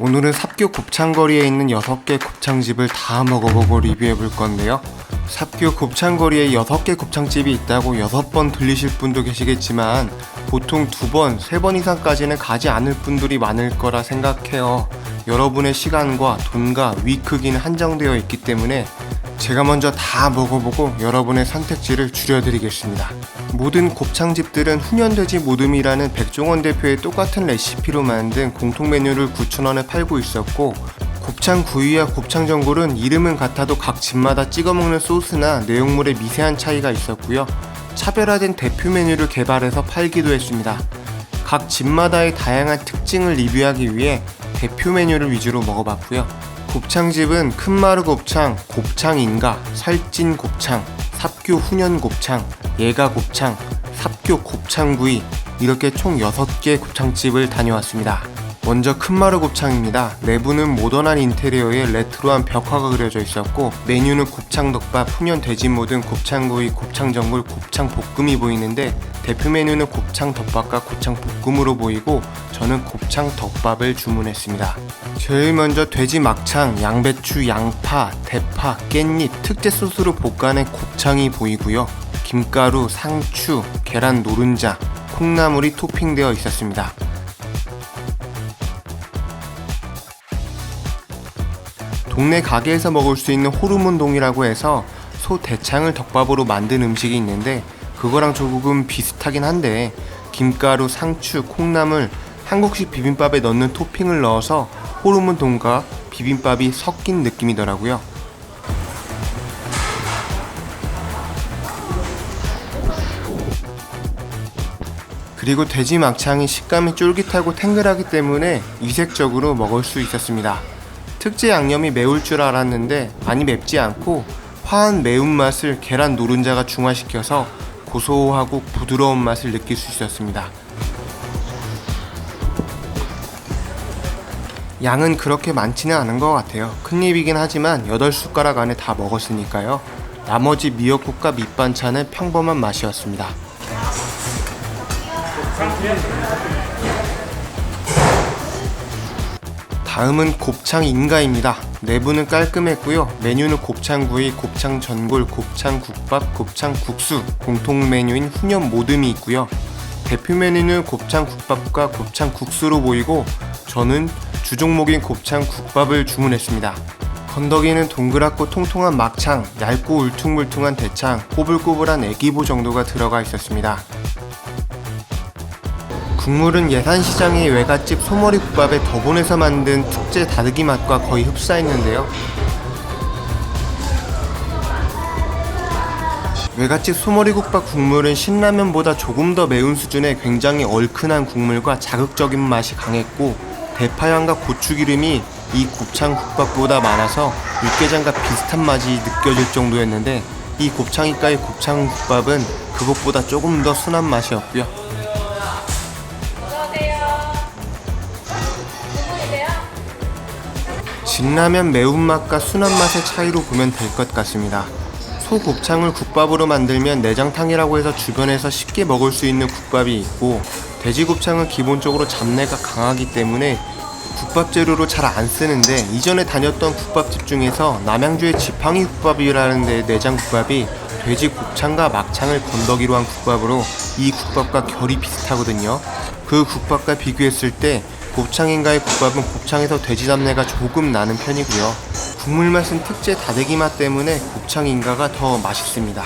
오늘은 삽교 곱창거리에 있는 6개 곱창집을 다 먹어보고 리뷰해 볼 건데요. 삽교 곱창거리에 6개 곱창집이 있다고 6번 들리실 분도 계시겠지만 보통 2번, 3번 이상까지는 가지 않을 분들이 많을 거라 생각해요. 여러분의 시간과 돈과 위 크기는 한정되어 있기 때문에 제가 먼저 다 먹어보고 여러분의 선택지를 줄여드리겠습니다. 모든 곱창집들은 훈연돼지 모듬이라는 백종원 대표의 똑같은 레시피로 만든 공통 메뉴를 9,000원에 팔고 있었고 곱창 구이와 곱창 전골은 이름은 같아도 각 집마다 찍어 먹는 소스나 내용물에 미세한 차이가 있었고요. 차별화된 대표 메뉴를 개발해서 팔기도 했습니다. 각 집마다의 다양한 특징을 리뷰하기 위해 대표 메뉴를 위주로 먹어봤고요. 곱창집은 큰마루 곱창, 곱창인가, 살찐 곱창, 삽교 훈연 곱창, 예가 곱창, 삽교 곱창구이 이렇게 총 6개 곱창집을 다녀왔습니다. 먼저 큰마루 곱창입니다. 내부는 모던한 인테리어에 레트로한 벽화가 그려져 있었고 메뉴는 곱창덮밥, 훈연 돼지 모든 곱창구이, 곱창전골, 곱창볶음이 보이는데 대표 메뉴는 곱창 덮밥과 곱창 볶음으로 보이고 저는 곱창 덮밥을 주문했습니다. 제일 먼저 돼지 막창, 양배추, 양파, 대파, 깻잎, 특제 소스로 볶아낸 곱창이 보이고요. 김가루, 상추, 계란 노른자, 콩나물이 토핑되어 있었습니다. 동네 가게에서 먹을 수 있는 호르몬동이라고 해서 소 대창을 덮밥으로 만든 음식이 있는데 그거랑 조금 비슷하긴 한데 김가루, 상추, 콩나물, 한국식 비빔밥에 넣는 토핑을 넣어서 호르몬동과 비빔밥이 섞인 느낌이더라고요. 그리고 돼지 막창이 식감이 쫄깃하고 탱글하기 때문에 이색적으로 먹을 수 있었습니다. 특제 양념이 매울 줄 알았는데 많이 맵지 않고 화한 매운맛을 계란 노른자가 중화시켜서 고소하고 부드러운 맛을 느낄 수 있었습니다. 양은 그렇게 많지는 않은 것 같아요. 큰 입이긴 하지만 8숟가락 안에 다 먹었으니까요. 나머지 미역국과 밑반찬은 평범한 맛이었습니다. 다음은 곱창 인가입니다. 내부는 깔끔했고요. 메뉴는 곱창구이, 곱창 전골, 곱창 국밥, 곱창 국수, 공통 메뉴인 훈연 모듬이 있고요. 대표 메뉴는 곱창 국밥과 곱창 국수로 보이고 저는 주종목인 곱창 국밥을 주문했습니다. 건더기는 동그랗고 통통한 막창, 얇고 울퉁불퉁한 대창, 꼬불꼬불한 애기보 정도가 들어가 있었습니다. 국물은 예산시장의 외갓집 소머리 국밥에 더본에서 만든 특제 다득이 맛과 거의 흡사했는데요. 외갓집 소머리 국밥 국물은 신라면보다 조금 더 매운 수준의 굉장히 얼큰한 국물과 자극적인 맛이 강했고 대파향과 고추기름이 이 곱창 국밥보다 많아서 육개장과 비슷한 맛이 느껴질 정도였는데 이 곱창이가의 곱창 국밥은 그것보다 조금 더 순한 맛이었고요. 진라면 매운맛과 순한 맛의 차이로 보면 될 것 같습니다. 소 곱창을 국밥으로 만들면 내장탕이라고 해서 주변에서 쉽게 먹을 수 있는 국밥이 있고 돼지 곱창은 기본적으로 잡내가 강하기 때문에 국밥 재료로 잘 안 쓰는데 이전에 다녔던 국밥집 중에서 남양주의 지팡이 국밥이라는 데 내장 국밥이 돼지 곱창과 막창을 건더기로 한 국밥으로 이 국밥과 결이 비슷하거든요. 그 국밥과 비교했을 때 곱창인가의 국밥은 곱창에서 돼지 잡내가 조금 나는 편이고요. 국물 맛은 특제 다대기 맛 때문에 곱창인가가 더 맛있습니다.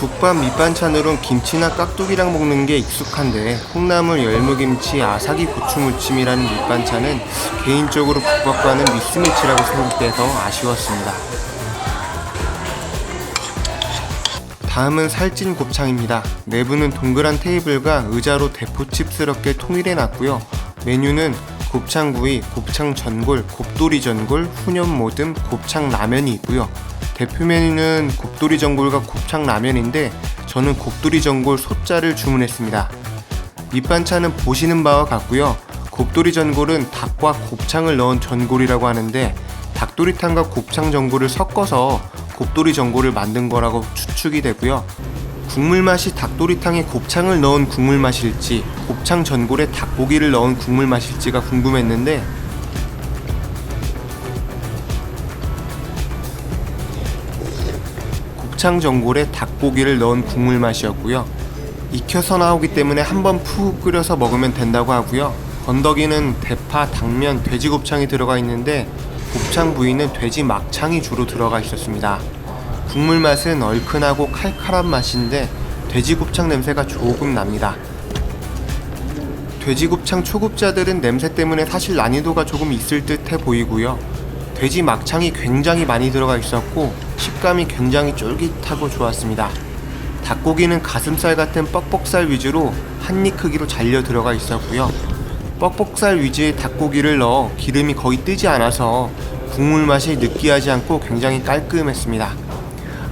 국밥 밑반찬으론 김치나 깍두기랑 먹는 게 익숙한데 콩나물, 열무김치, 아사기 고추무침이라는 밑반찬은 개인적으로 국밥과는 미스매치라고 생각돼서 아쉬웠습니다. 다음은 살찐 곱창입니다. 내부는 동그란 테이블과 의자로 대포칩스럽게 통일해 놨고요. 메뉴는 곱창구이, 곱창 전골, 곱돌이 전골, 훈연 모듬, 곱창 라면이 있고요. 대표 메뉴는 곱돌이 전골과 곱창 라면인데 저는 곱돌이 전골 소자를 주문했습니다. 밑반찬은 보시는 바와 같고요. 곱돌이 전골은 닭과 곱창을 넣은 전골이라고 하는데 닭도리탕과 곱창 전골을 섞어서 곱돌이 전골을 만든 거라고 추측이 되고요. 국물 맛이 닭도리탕에 곱창을 넣은 국물 맛일지 곱창 전골에 닭고기를 넣은 국물 맛일지가 궁금했는데 곱창 전골에 닭고기를 넣은 국물 맛이었고요. 익혀서 나오기 때문에 한번 푹 끓여서 먹으면 된다고 하고요. 건더기는 대파, 당면, 돼지 곱창이 들어가 있는데 곱창 부위는 돼지 막창이 주로 들어가 있었습니다. 국물 맛은 얼큰하고 칼칼한 맛인데 돼지 곱창 냄새가 조금 납니다. 돼지 곱창 초급자들은 냄새 때문에 사실 난이도가 조금 있을 듯해 보이고요. 돼지 막창이 굉장히 많이 들어가 있었고 식감이 굉장히 쫄깃하고 좋았습니다. 닭고기는 가슴살 같은 뻑뻑살 위주로 한 입 크기로 잘려 들어가 있었고요. 뻑뻑살 위주의 닭고기를 넣어 기름이 거의 뜨지 않아서 국물 맛이 느끼하지 않고 굉장히 깔끔했습니다.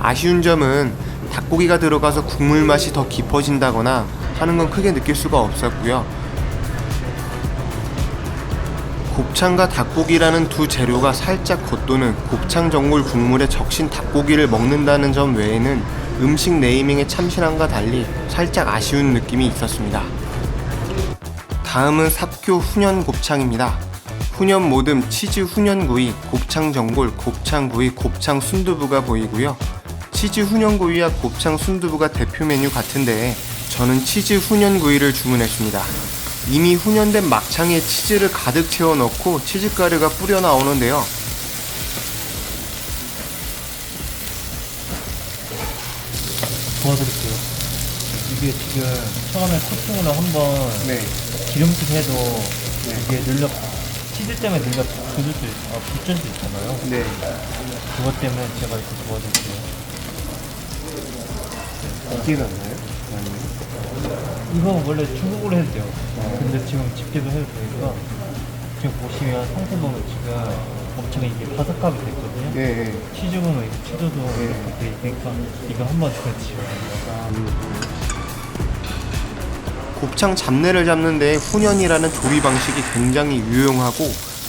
아쉬운 점은 닭고기가 들어가서 국물 맛이 더 깊어진다거나 하는 건 크게 느낄 수가 없었고요. 곱창과 닭고기라는 두 재료가 살짝 겉도는 곱창 전골 국물에 적신 닭고기를 먹는다는 점 외에는 음식 네이밍의 참신함과 달리 살짝 아쉬운 느낌이 있었습니다. 다음은 삽교 훈연 곱창입니다. 훈연 모듬 치즈 훈연구이, 곱창 전골, 곱창 구이, 곱창 순두부가 보이고요. 치즈 훈연구이와 곱창 순두부가 대표 메뉴 같은데 저는 치즈 훈연구이를 주문했습니다. 이미 훈연된 막창에 치즈를 가득 채워 넣고 치즈가루가 뿌려 나오는데요. 도와드릴게요. 이게 지금 처음에 코팅으로 한번 네. 기름듯 해도 이게 늘려 치즈 때문에 늘려 굳을 수, 있- 아, 붙을 수 있잖아요. 네. 그것 때문에 제가 이렇게 도와드릴게요. 어떻게 났나요? 이거 원래 중국어로 해도 돼요. 근데 지금 집게도 해도 되니까 지금 보시면 상태 보면 지금 엄청 이게 바삭하게 됐거든요. 네. 치즈 보면 이렇게 치즈도 이렇게 돼 있으니까 이거 한번 더 지워요. 곱창 잡내를 잡는데 훈연이라는 조리 방식이 굉장히 유용하고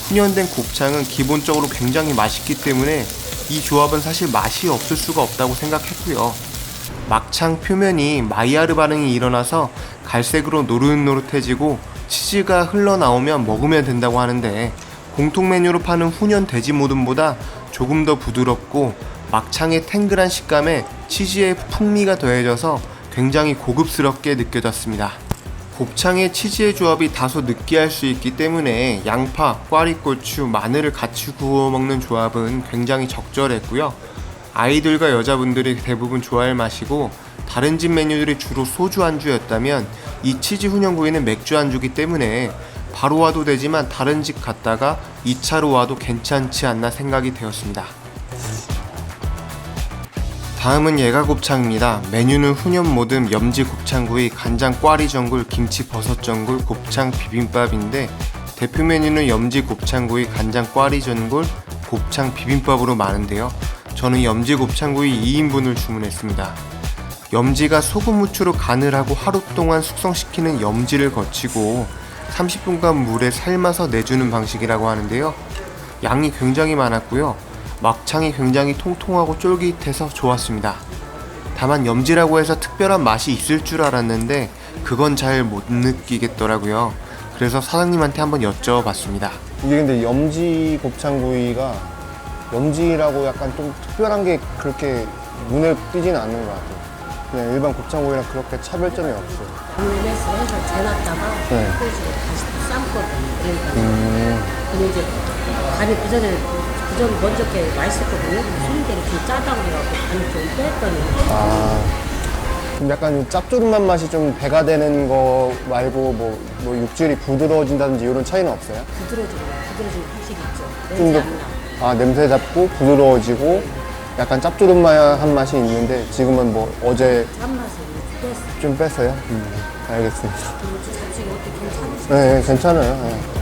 훈연된 곱창은 기본적으로 굉장히 맛있기 때문에 이 조합은 사실 맛이 없을 수가 없다고 생각했고요. 막창 표면이 마이야르 반응이 일어나서 갈색으로 노릇노릇해지고 치즈가 흘러나오면 먹으면 된다고 하는데 공통 메뉴로 파는 훈연 돼지 모듬보다 조금 더 부드럽고 막창의 탱글한 식감에 치즈의 풍미가 더해져서 굉장히 고급스럽게 느껴졌습니다. 곱창의 치즈의 조합이 다소 느끼할 수 있기 때문에 양파, 꽈리고추, 마늘을 같이 구워 먹는 조합은 굉장히 적절했고요. 아이들과 여자분들이 대부분 좋아할 맛이고 다른 집 메뉴들이 주로 소주 안주였다면 이 치즈 훈연구이는 맥주 안주기 때문에 바로 와도 되지만 다른 집 갔다가 2차로 와도 괜찮지 않나 생각이 되었습니다. 다음은 예가 곱창입니다. 메뉴는 훈연 모듬, 염지 곱창구이, 간장 꽈리 전골, 김치 버섯 전골, 곱창 비빔밥인데 대표 메뉴는 염지 곱창구이, 간장 꽈리 전골, 곱창 비빔밥으로 많은데요. 저는 염지 곱창구이 2인분을 주문했습니다. 염지가 소금 후추로 간을 하고 하루 동안 숙성시키는 염지를 거치고 30분간 물에 삶아서 내주는 방식이라고 하는데요. 양이 굉장히 많았고요. 막창이 굉장히 통통하고 쫄깃해서 좋았습니다. 다만 염지라고 해서 특별한 맛이 있을 줄 알았는데 그건 잘 못 느끼겠더라고요. 그래서 사장님한테 한번 여쭤봤습니다. 이게 근데 염지 곱창구이가 염지라고 약간 좀 특별한 게 그렇게 눈에 띄지는 않는 것 같아요. 그냥 일반 곱창구이랑 그렇게 차별점이 없어요. 국내에서 해서 재놨다가 네. 그래서 다시 삶거든요. 그러니까 음, 근데 이제 간이 그 전에 그전 먼저 게 맛있었거든요. 손님들이 좀 짜다고 그래갖고 간을 좀 뺐더니 아. 좀 약간 짭조름한 맛이 좀 배가 되는 거 말고 뭐, 뭐 육질이 부드러워진다든지 이런 차이는 없어요? 부드러워지고 부드러워지는 확실히 있죠. 좀 냄새 더, 안 나. 아, 냄새 잡고 부드러워지고 약간 짭조름한 맛이 있는데 지금은 뭐 어제 짠맛을 뺐어. 좀 뺐어요? 음, 알겠습니다. 그리고 잡수기 어떻게 괜찮으세요? 네, 괜찮아요. 네.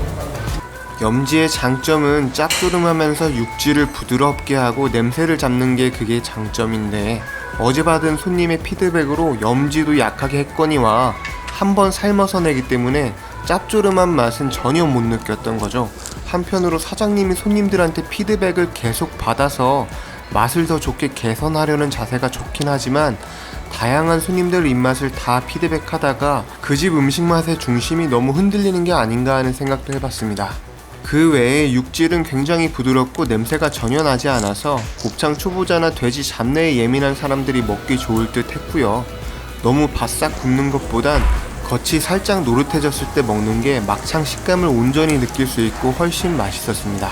염지의 장점은 짭조름하면서 육질을 부드럽게 하고 냄새를 잡는 게 그게 장점인데 어제 받은 손님의 피드백으로 염지도 약하게 했거니와 한 번 삶아서 내기 때문에 짭조름한 맛은 전혀 못 느꼈던 거죠. 한편으로 사장님이 손님들한테 피드백을 계속 받아서 맛을 더 좋게 개선하려는 자세가 좋긴 하지만 다양한 손님들 입맛을 다 피드백하다가 그 집 음식 맛의 중심이 너무 흔들리는 게 아닌가 하는 생각도 해봤습니다. 그 외에 육질은 굉장히 부드럽고 냄새가 전혀 나지 않아서 곱창 초보자나 돼지 잡내에 예민한 사람들이 먹기 좋을 듯 했고요. 너무 바싹 굽는 것보단 겉이 살짝 노릇해졌을 때 먹는 게 막창 식감을 온전히 느낄 수 있고 훨씬 맛있었습니다.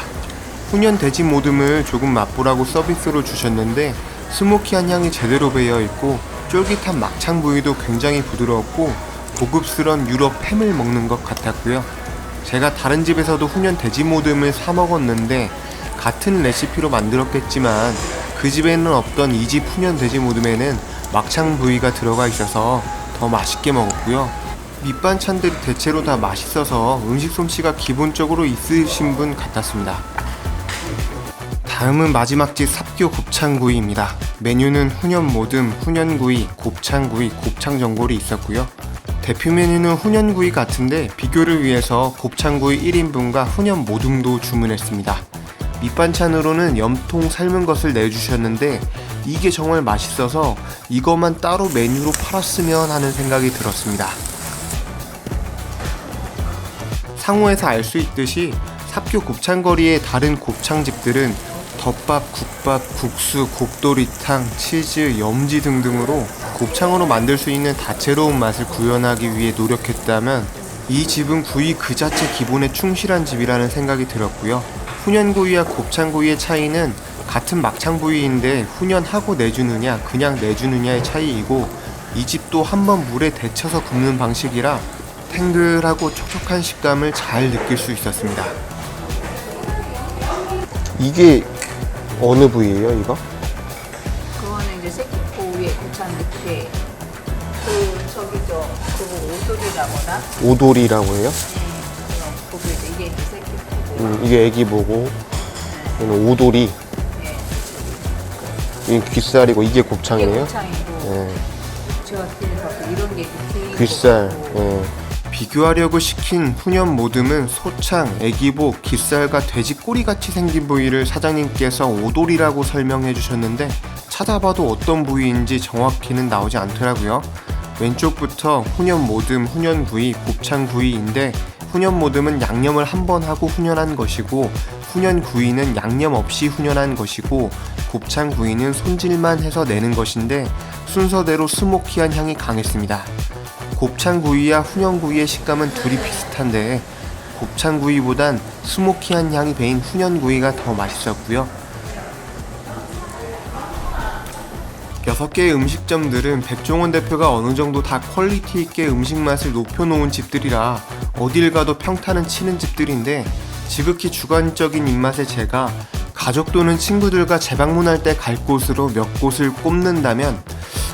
훈연 돼지 모듬을 조금 맛보라고 서비스로 주셨는데 스모키한 향이 제대로 배어 있고 쫄깃한 막창 부위도 굉장히 부드러웠고 고급스런 유럽 햄을 먹는 것 같았고요. 제가 다른 집에서도 훈연 돼지 모듬을 사 먹었는데 같은 레시피로 만들었겠지만 그 집에는 없던 이집 훈연 돼지 모듬에는 막창 부위가 들어가 있어서 더 맛있게 먹었고요. 밑반찬들이 대체로 다 맛있어서 음식 솜씨가 기본적으로 있으신 분 같았습니다. 다음은 마지막 집 삽교 곱창구이입니다. 메뉴는 훈연 모듬, 훈연구이, 곱창구이, 곱창전골이 있었고요. 대표 메뉴는 훈연구이 같은데 비교를 위해서 곱창구이 1인분과 훈연 모듬도 주문했습니다. 밑반찬으로는 염통 삶은 것을 내주셨는데 이게 정말 맛있어서 이것만 따로 메뉴로 팔았으면 하는 생각이 들었습니다. 상호에서 알 수 있듯이 삽교 곱창거리의 다른 곱창집들은 덮밥, 국밥, 국수, 곱도리탕, 치즈, 염지 등등으로 곱창으로 만들 수 있는 다채로운 맛을 구현하기 위해 노력했다면 이 집은 구이 그 자체 기본에 충실한 집이라는 생각이 들었고요. 훈연구이와 곱창구이의 차이는 같은 막창 부위인데 훈연하고 내주느냐 그냥 내주느냐의 차이이고 이 집도 한번 물에 데쳐서 굽는 방식이라 탱글하고 촉촉한 식감을 잘 느낄 수 있었습니다. 이게 어느 부위예요, 이거? 오돌이라거나 오돌이라고 해요? 거기 이제 이게 이제 새끼코고 음, 이게 애기 보고 이는 오돌이 예. 이게 귓살이고 이게 이게 곱창이네요. 고창이고 예, 제가 그래서 이런 게 귓살. 있고 예. 비교하려고 시킨 훈연 모듬은 소창, 애기복, 깃살과 돼지 꼬리같이 생긴 부위를 사장님께서 오돌이라고 설명해 주셨는데 찾아봐도 어떤 부위인지 정확히는 나오지 않더라고요. 왼쪽부터 훈연 모듬, 훈연 구이, 곱창 구이인데 훈연 모듬은 양념을 한 번 하고 훈연한 것이고 훈연 구이는 양념 없이 훈연한 것이고 곱창 구이는 손질만 해서 내는 것인데 순서대로 스모키한 향이 강했습니다. 곱창 구이와 훈연 구이의 식감은 둘이 비슷한데 곱창 구이보단 스모키한 향이 배인 훈연 구이가 더 맛있었고요. 여섯 개의 음식점들은 백종원 대표가 어느 정도 다 퀄리티 있게 음식 맛을 높여놓은 집들이라 어딜 가도 평타는 치는 집들인데 지극히 주관적인 입맛의 제가 가족 또는 친구들과 재방문할 때 갈 곳으로 몇 곳을 꼽는다면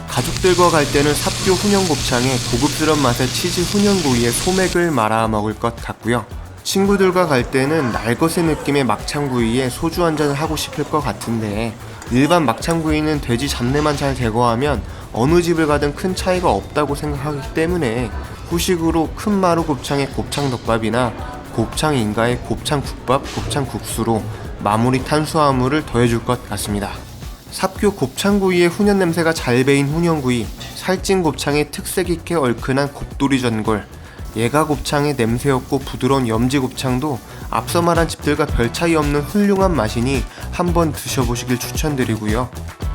가족들과 갈 때는 삽교 훈연곱창에 고급스런 맛의 치즈 훈연구이에 소맥을 말아 먹을 것 같고요. 친구들과 갈 때는 날것의 느낌의 막창구이에 소주 한 잔을 하고 싶을 것 같은데 일반 막창구이는 돼지 잡내만 잘 제거하면 어느 집을 가든 큰 차이가 없다고 생각하기 때문에 후식으로 큰 마루 곱창의 곱창 덮밥이나 곱창 인가의 곱창 국밥, 곱창 국수로 마무리 탄수화물을 더해줄 것 같습니다. 삽교 곱창구이의 훈연 냄새가 잘 배인 훈연구이, 살찐 곱창의 특색 있게 얼큰한 곱돌이 전골, 예가 곱창의 냄새 없고 부드러운 염지 곱창도 앞서 말한 집들과 별 차이 없는 훌륭한 맛이니 한번 드셔보시길 추천드리고요.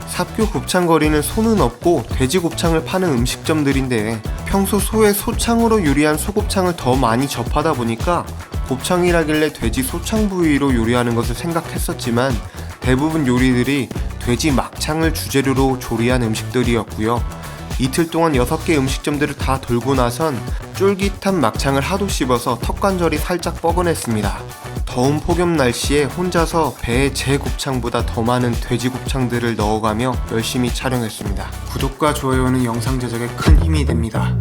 삽교 곱창거리는 소는 없고 돼지 곱창을 파는 음식점들인데 평소 소의 소창으로 요리한 소곱창을 더 많이 접하다 보니까 곱창이라길래 돼지 소창 부위로 요리하는 것을 생각했었지만 대부분 요리들이 돼지 막창을 주재료로 조리한 음식들이었고요. 이틀 동안 6개 음식점들을 다 돌고 나선 쫄깃한 막창을 하도 씹어서 턱관절이 살짝 뻐근했습니다. 더운 폭염 날씨에 혼자서 배에 제 곱창보다 더 많은 돼지 곱창들을 넣어가며 열심히 촬영했습니다. 구독과 좋아요는 영상 제작에 큰 힘이 됩니다.